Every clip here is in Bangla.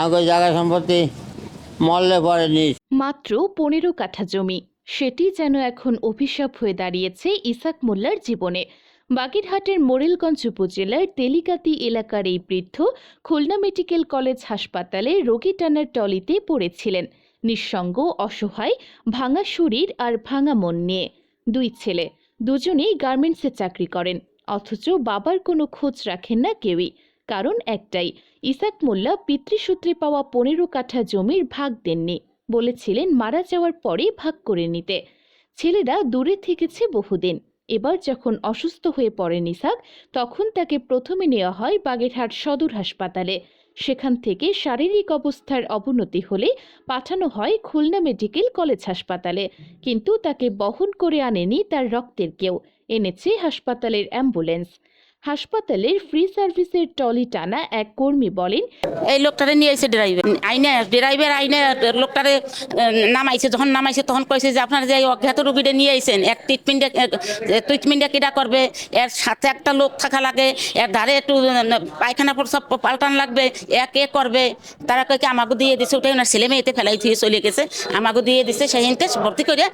আমাকে জায়গা সম্পত্তি মরলে পরে নিস। মাত্র পনেরো কাঠা জমি। সেটি যেন এখন অভিশাপ হয়ে দাঁড়িয়েছে ইসাক মোল্লার জীবনে। বাগেরহাটের মোরেলগঞ্জ উপজেলার তেলিকাতি এলাকার এই বৃদ্ধ খুলনা মেডিকেল কলেজ হাসপাতালে রোগী টানার টলিতে পড়েছিলেন। নিঃসঙ্গ, অসহায়, ভাঙা শরীর আর ভাঙা মন নিয়ে। দুই ছেলে, দুজনেই গার্মেন্টসে চাকরি করেন, অথচ বাবার কোনো খোঁজ রাখেন না কেউই। কারণ একটাই, ইসাক মোল্লা পিতৃসূত্রে পাওয়া পনেরো কাঠা জমির ভাগ দেননি বলেছিলেন মারা যাওয়ার পরে ভাগ করে নিতে। ছেলেরা দূরে থেকেছে বহুদিন। এবার যখন অসুস্থ হয়ে পড়ে নিসাক তখন তাকে প্রথমে নেওয়া হয় বাগেরহাট সদর হাসপাতালে। সেখান থেকে শারীরিক অবস্থার অবনতি হলে পাঠানো হয় খুলনা মেডিকেল কলেজ হাসপাতালে। কিন্তু তাকে বহন করে আনেনি তার রক্তের কেউ, এনেছে হাসপাতালের অ্যাম্বুলেন্স। হাসপাতালের ফ্রি সার্ভিসের টলি টানা এক কর্মী বলেন এই লোকটারে নিয়ে এসে ড্রাইভার আইনে ড্রাইভার আইনে লোকটারে নামাইছে যখন নামাইছে তখন কইছে যে আপনারা যে এই অজ্ঞাত রুগীটা নিয়ে আইছেন এক ট্রিটমেন্টে ট্রিটমেন্টে কিটা করবে? এর সাথে একটা লোক থাকা লাগে এর ধারে একটু পায়খানা সব পাল্টান লাগবে এক এ করবে? তারা কয়েকে আমাকে দিয়ে দিছে। ওটাই ওনার ছেলে মেয়েতে ফেলাই দিয়ে চলে গেছে। আমাকে দিয়ে দিছে সেহিনতে ভর্তি করে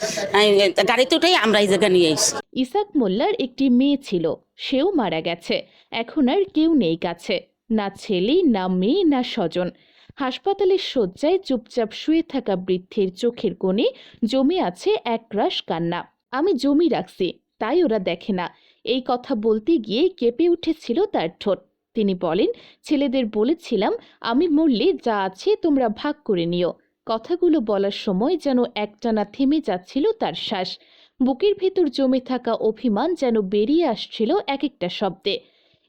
গাড়িতে উঠেই আমরা এই জায়গায় নিয়ে এসেছি ইসাক মোল্লার একটি মেয়ে ছিল। সেও মারা গেছে। এখন আর কেউ নেই কাছে। না ছেলে, না মেয়ে, না স্বজন। হাসপাতালের শয্যায় চুপচাপ শুয়ে থাকা বৃদ্ধের চোখের কোণে জমে আছে একরাশ কান্না। আমি জমি রাখছি, তাই ওরা দেখে না। এই কথা বলতে গিয়ে কেঁপে উঠেছিল তার ঠোঁট। তিনি বলেন, ছেলেদের বলেছিলাম, আমি মরলে যা আছে তোমরা ভাগ করে নিও। কথাগুলো বলার সময় যেন একটানা থেমে যাচ্ছিল তার শ্বাস। বুকের ভেতর জমে থাকা অভিমান যেন বেরিয়ে আসছিল এক একটা শব্দে।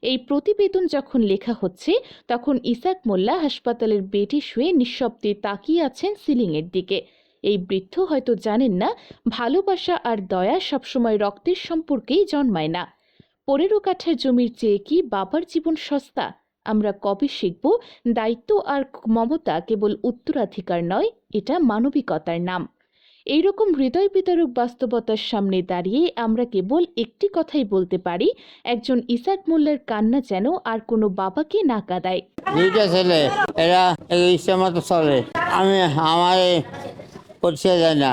এই প্রতিবেদন যখন লেখা হচ্ছে, তখন ইসাক মোল্লা হাসপাতালের বেডে শুয়ে নিঃশব্দে তাকিয়ে আছেন সিলিংয়ের দিকে। এই বৃদ্ধ হয়তো জানেন না, ভালোবাসা আর দয়া সবসময় রক্তের সম্পর্কেই জন্মায় না। পনেরো কাঠার জমির চেয়ে কি বাবার জীবন সস্তা? আমরা কবে শিখব? দায়িত্ব আর মমতা কেবল উত্তরাধিকার নয়, এটা মানবিকতার নাম। এইরকম হৃদয় বিতরক বাস্তবতার সামনে দাঁড়িয়ে আমরা কেবল একটি কথাই বলতে পারি, একজন ইসাক মোল্লার কান্না যেন আর কোনো বাবাকে না কাঁদায়। দুইটা ছেলে, এরা ইচ্ছে মতো চলে। আমি, আমার পরিচয় যায় না।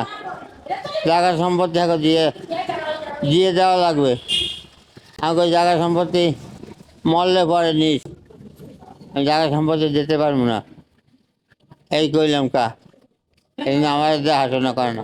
জায়গা সম্পত্তি এখন দিয়ে দিয়ে দেওয়া লাগবে। আমাকে জায়গা সম্পত্তি মরলে পরে নিস। আমি জায়গা সম্পত্তি দিতে পারব না। এই কইলাম কা। এই আমাদের দেখাশোনা করে না।